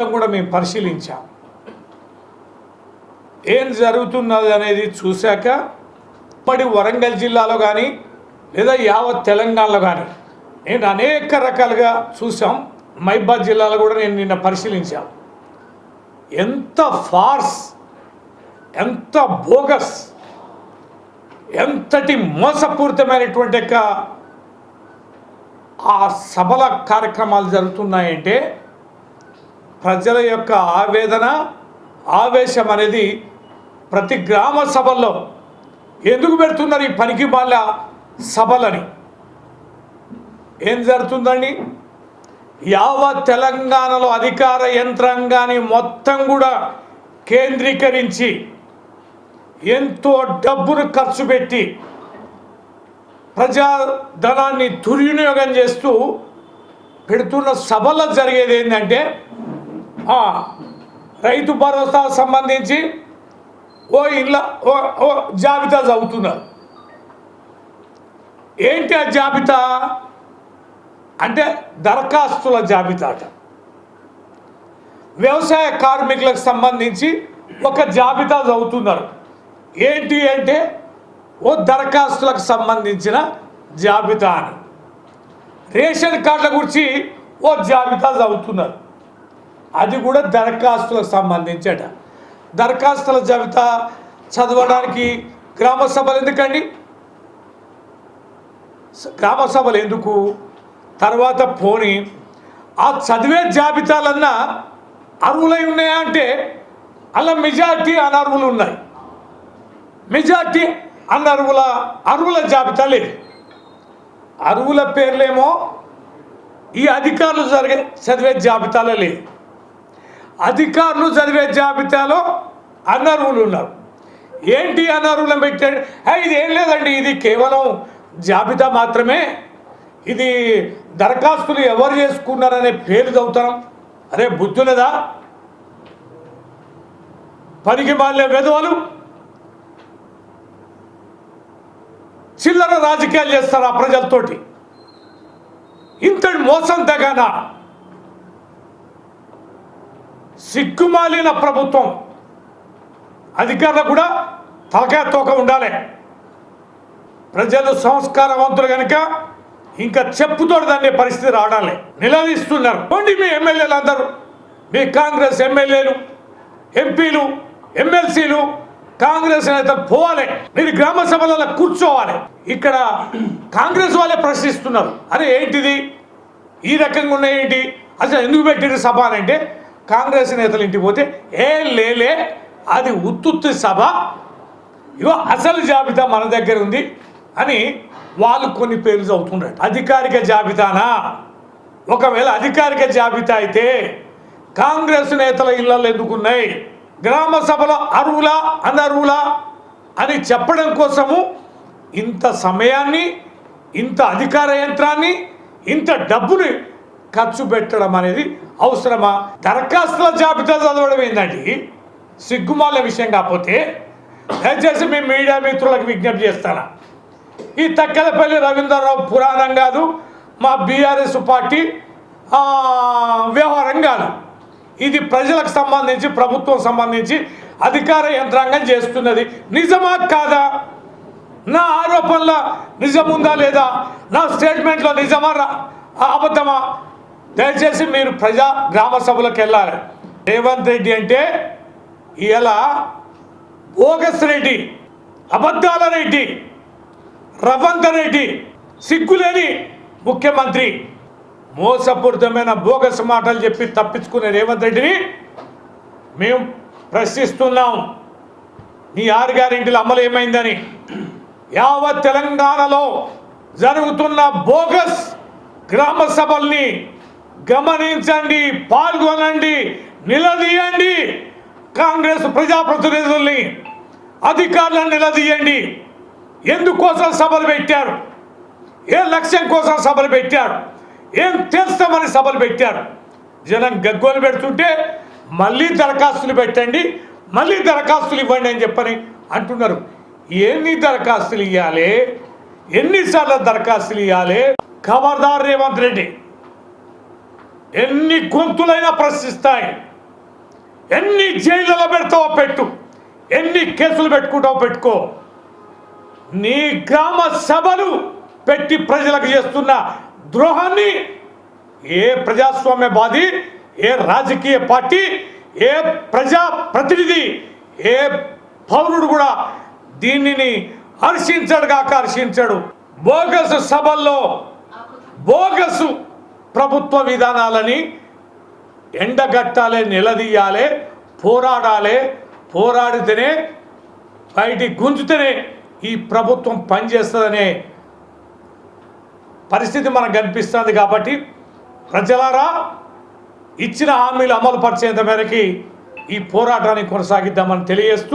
కూడా మేము పరిశీలించాం ఏం జరుగుతున్నది అనేది చూశాక ఇప్పటి వరంగల్ జిల్లాలో కానీ లేదా యావత్ తెలంగాణలో కానీ నేను అనేక రకాలుగా చూసాం మైబాద్ జిల్లాలో కూడా నేను నిన్న పరిశీలించాను ఎంత ఫార్స్ ఎంత బోగస్ ఎంతటి మోసపూరితమైనటువంటి యొక్క ఆ సభల కార్యక్రమాలు జరుగుతున్నాయంటే ప్రజల యొక్క ఆవేదన ఆవేశం అనేది ప్రతి గ్రామ సభల్లో ఎందుకు పెడుతున్నారు ఈ పనికి వాళ్ళ సభలని? ఏం జరుగుతుందండి? యావత్ తెలంగాణలో అధికార యంత్రాంగాన్ని మొత్తం కూడా కేంద్రీకరించి ఎంతో డబ్బును ఖర్చు పెట్టి ప్రజాధనాన్ని దుర్వినియోగం చేస్తూ పెడుతున్న సభలో జరిగేది ఏంటంటే రైతు భరోసా సంబంధించి ఓ ఇళ్ళ ఓ ఓ జాబితా చదువుతున్నారు. ఏంటి ఆ జాబితా? అంటే దరఖాస్తుల జాబితా అట వ్యవసాయ కార్మికులకు సంబంధించి ఒక జాబితా చదువుతున్నారు. ఏంటి అంటే ఓ దరఖాస్తులకు సంబంధించిన జాబితా అని. రేషన్ కార్డుల గురించి ఓ జాబితా చదువుతున్నారు. అది కూడా దరఖాస్తులకు సంబంధించట. దరఖాస్తుల జాబితా చదవడానికి గ్రామ సభలు ఎందుకండి? గ్రామ సభలు ఎందుకు? తర్వాత పోని ఆ చదివే జాబితాలన్నా అర్హులై ఉన్నాయా అంటే అలా మెజార్టీ అనర్హులు ఉన్నాయి. మెజార్టీ అనర్హుల అర్హుల జాబితా లేదు. అర్హుల పేర్లేమో ఈ అధికారులు జరిగే చదివే జాబితాలో లేదు అధికారులు చదివే జాబితాలో అనర్హులు ఉన్నారు. ఏంటి అనర్హులను పెట్టాడు? ఇది ఏం లేదండి ఇది కేవలం జాబితా మాత్రమే. ఇది దరఖాస్తులు ఎవరు చేసుకున్నారనే పేరు చదువుతాం. అరే బుద్ధులదా పనికి మాలే వెధవలు చిల్లర రాజకీయాలు చేస్తారు ఆ ప్రజలతోటి. ఇంతటి మోసం తగానా? సిగ్గుమాలిన ప్రభుత్వం. అధికారులకు కూడా తలకాయ తోక ఉండాలి. ప్రజలు సంస్కారవంతులు కనుక ఇంకా చెప్పుతోడు దాన్ని పరిస్థితి రావడాలి నిలదీస్తున్నారు. పోండి మీ ఎమ్మెల్యేలు అందరూ మీ కాంగ్రెస్ ఎమ్మెల్యేలు ఎంపీలు ఎమ్మెల్సీలు కాంగ్రెస్ నేత పోవాలి. మీరు గ్రామ సభలలో కూర్చోవాలి. ఇక్కడ కాంగ్రెస్ వాళ్ళే ప్రశ్నిస్తున్నారు. అరే ఏంటిది? ఈ రకంగా ఉన్నాయేంటి అసలు ఎందుకు పెట్టిన సభ అంటే కాంగ్రెస్ నేతలు ఇంటికి పోతే ఏ లేలే అది ఉత్తుత్తి సభ. ఇగో అసలు జాబితా మన దగ్గర ఉంది అని వాళ్ళు కొన్ని పేర్లు చదువుతున్నారు అధికారిక జాబితానా? ఒకవేళ అధికారిక జాబితా అయితే కాంగ్రెస్ నేతల ఇళ్ళల్లో ఎందుకున్నాయి? గ్రామ సభలో అరువులా అనర్వులా అని చెప్పడం కోసము ఇంత సమయాన్ని ఇంత అధికార యంత్రాన్ని ఇంత డబ్బుని ఖర్చు పెట్టడం అనేది అవసరమా? దరఖాస్తుల జాబితా చదవడం ఏంటండి సిగ్గుమాల విషయం కాకపోతే దయచేసి మీ మీడియా మిత్రులకు విజ్ఞప్తి చేస్తాను? ఈ తక్కలపల్లి రవీంద్రరావు పురాణం కాదు మా బీఆర్ఎస్ పార్టీ వ్యవహారం కాదు. ఇది ప్రజలకు సంబంధించి ప్రభుత్వం సంబంధించి అధికార యంత్రాంగం చేస్తున్నది. నిజమా కాదా? నా ఆరోపణల నిజముందా లేదా? నా స్టేట్మెంట్లో నిజమా అబద్ధమా? దయచేసి మీరు ప్రజా గ్రామ సభలకు వెళ్ళాలి. రేవంత్ రెడ్డి అంటే ఇలా బోగస్ రెడ్డి అబద్ధాల రెడ్డి రవంత రెడ్డి సిగ్గులేని ముఖ్యమంత్రి. మోసపూరితమైన బోగస్ మాటలు చెప్పి తప్పించుకునే రేవంత్ రెడ్డిని మేము ప్రశ్నిస్తున్నాం. నీ ఆరు గారింటిలో అమలు ఏమైందని. యావత్ తెలంగాణలో జరుగుతున్న బోగస్ గ్రామ సభల్ని గమనించండి పాల్గొనండి నిలదీయండి. కాంగ్రెస్ ప్రజాప్రతినిధుల్ని అధికారులను నిలదీయండి. ఎందుకోసం సభలు పెట్టారు? ఏ లక్ష్యం కోసం సభలు పెట్టారు? ఏం చేస్తామని సభలు పెట్టారు? జనం గగ్గోలు పెడుతుంటే మళ్ళీ దరఖాస్తులు పెట్టండి మళ్ళీ దరఖాస్తులు ఇవ్వండి అని చెప్పని అంటున్నారు. ఎన్ని దరఖాస్తులు ఇవ్వాలి ఎన్నిసార్లు దరఖాస్తులు ఇవ్వాలి ఖబర్దార్ రేవంత్ రెడ్డి. ఎన్ని గొంతులైనా ప్రశ్నిస్తాయి. ఎన్ని జైళ్ళలో పెడతావో పెట్టు. ఎన్ని కేసులు పెట్టుకుంటావో పెట్టుకో. నీ గ్రామ సభలు పెట్టి ప్రజలకు చేస్తున్న ద్రోహాన్ని ఏ ప్రజాస్వామ్యవాది ఏ రాజకీయ పార్టీ ఏ ప్రజా ప్రతినిధి ఏ పౌరుడు కూడా దీనిని హర్షించడు కాక హర్షించడు. బోగసు సభల్లో బోగసు ప్రభుత్వ విధానాలని ఎండగట్టాలే నిలదీయాలే పోరాడాలే పోరాడితేనే బయటికి గుంజుతేనే ఈ ప్రభుత్వం పనిచేస్తుందనే పరిస్థితి మనకు కనిపిస్తుంది కాబట్టి ప్రజలారా ఇచ్చిన హామీలు అమలు పరిచేంత మేరకి ఈ పోరాటాన్ని కొనసాగిద్దామని తెలియజేస్తూ